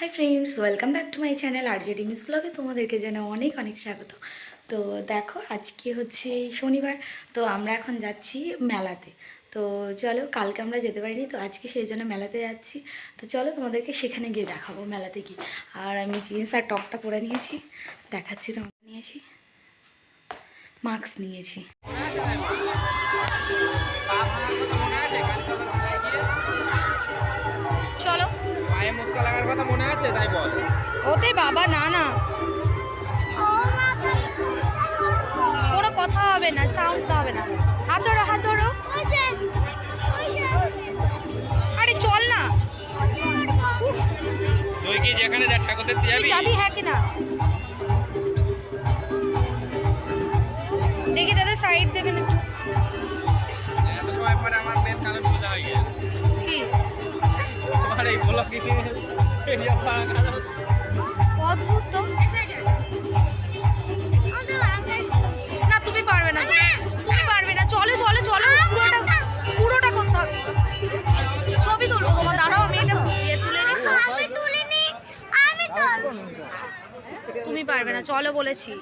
Hi friends welcome back to my channel আর জেডি মিস ব্লগে তোমাদেরকে যেন অনেক অনেক স্বাগত। তো দেখো, আজকে হচ্ছে শনিবার, তো আমরা এখন যাচ্ছি মেলাতে। তো চলো, কালকে আমরা যেতে পারিনি, তো আজকে সেই জন্য মেলাতে যাচ্ছি। তো চলো, তোমাদেরকে সেখানে গিয়ে দেখাবো মেলাতে গিয়ে। আর আমি জিন্স আর টপটা পরে নিয়েছি, দেখাচ্ছি তোমাকে নিয়েছি। মাস্ক নিয়েছি। লাগার কথা মনে আছে? তাই বল। ওতে বাবা না না। কোনো কথা হবে না সাউন্ড হবে না। হাত ধরো হাত ধরো। আরে চল না। তুই কি যেখানে যা ঠাকুর দেখতে যাবি? যাবি হ্যাঁ কি না? দেখি দাদা সাইড দেবেন একটু। এত সময় পরে আমার হয়ে গেছে। তোমার এই ব্লগিং অদ্ভুত তো। না তুমি পারবে না তুমি পারবে না। চলে চলে চলো। পুরোটা পুরোটা করতে হবে। ছবি তুলবো তোমার দাঁড়াও আমি এটা তুলে নিই। তুমি পারবে না চলো বলেছি।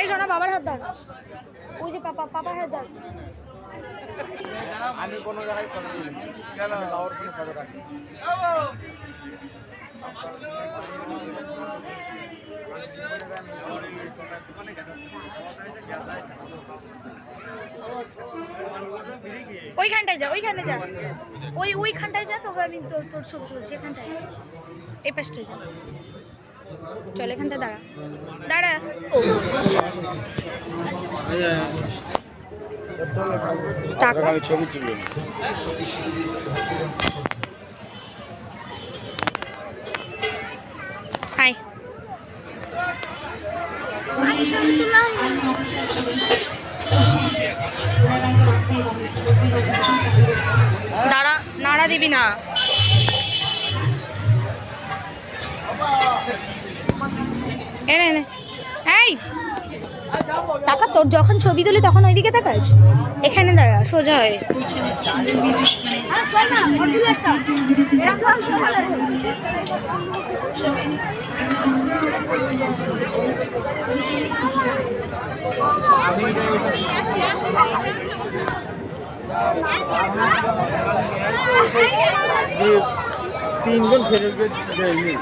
এই শোনা বাবার হাত ধর। ওই যে পাপা পাপার হাত ধর আমি কোনো জায়গায় রাখি ওইখানটায় যা ওইখানে যা। ওই ওইখানটায় যা তবে আমি তোর তোর ছবি তুলছি এখানটায়। এই পাশটায় যা। চল এখানটায় দাঁড়া। দাঁড়া। আমি ছবি তুলি হাই। দাঁড়া নাড়া দিবি না। এনে এনে এই! টাকা তোর যখন ছবি তুলি তখন ওইদিকে তাকাস? এখানে দাঁড়া, সোজা হয়ে। তিনজন ফেরত দেয়নি।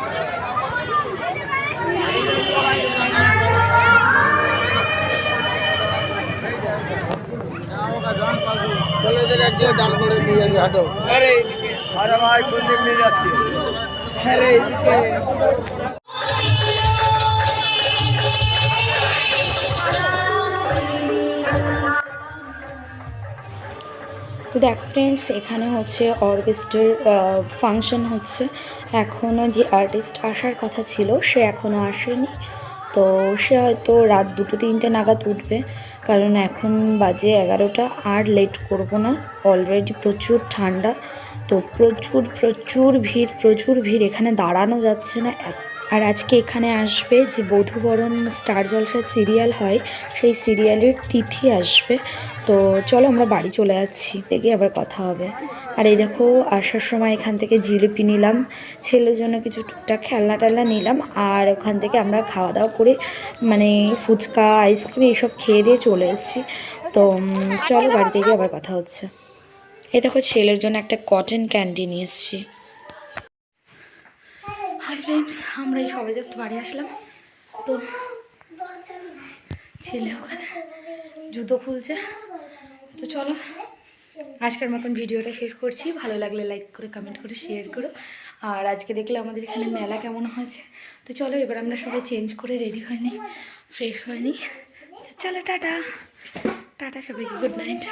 করে দেখ ফ্রেন্ডস এখানে হচ্ছে অর্কেস্ট্রার ফাংশন হচ্ছে। এখনও যে আর্টিস্ট আসার কথা ছিল, সে এখনও আসেনি। তো সে হয়তো রাত দুটো, তিনটে নাগাদ উঠবে। কারণ এখন বাজে এগারোটা, আর লেট করব না। অলরেডি প্রচুর ঠান্ডা। তো প্রচুর প্রচুর ভিড় প্রচুর ভিড়। এখানে দাঁড়ানো যাচ্ছে না। আর আজকে এখানে আসবে যে বধুবরণ স্টার জলসার সিরিয়াল হয়, সেই সিরিয়ালের তিথি আসবে। তো চলো আমরা বাড়ি চলে যাচ্ছি। দেখে আবার কথা হবে। আর এই দেখো, আসার সময় এখান থেকে জিলিপি নিলাম, ছেলের জন্য কিছু টুকটাক খেলনা টেলনা নিলাম, আর ওখান থেকে আমরা খাওয়া দাওয়া করে মানে ফুচকা, আইসক্রিম এইসব খেয়ে দিয়ে চলে এসেছি। তো চলো বাড়িতে গিয়ে আবার কথা হচ্ছে। এই দেখো, ছেলের জন্য একটা কটন ক্যান্ডি নিয়ে এসেছি। হাই ফ্রেন্ডস আমরা এই সবাই জাস্ট বাড়ি আসলাম। তো, ছেলে ওখানে জুতো খুলছে। তো চলো আজকের মতন ভিডিওটা শেষ করছি। ভালো লাগলে লাইক করে কমেন্ট করে শেয়ার করো। আর আজকে দেখলে আমাদের এখানে মেলা কেমন হয়েছে। তো চলো, এবার আমরা সবাই চেঞ্জ করে রেডি হয়ে নিই ফ্রেশ হয়ে নিই। তো চলো, টাটা। টাটা সবাইকে গুড নাইট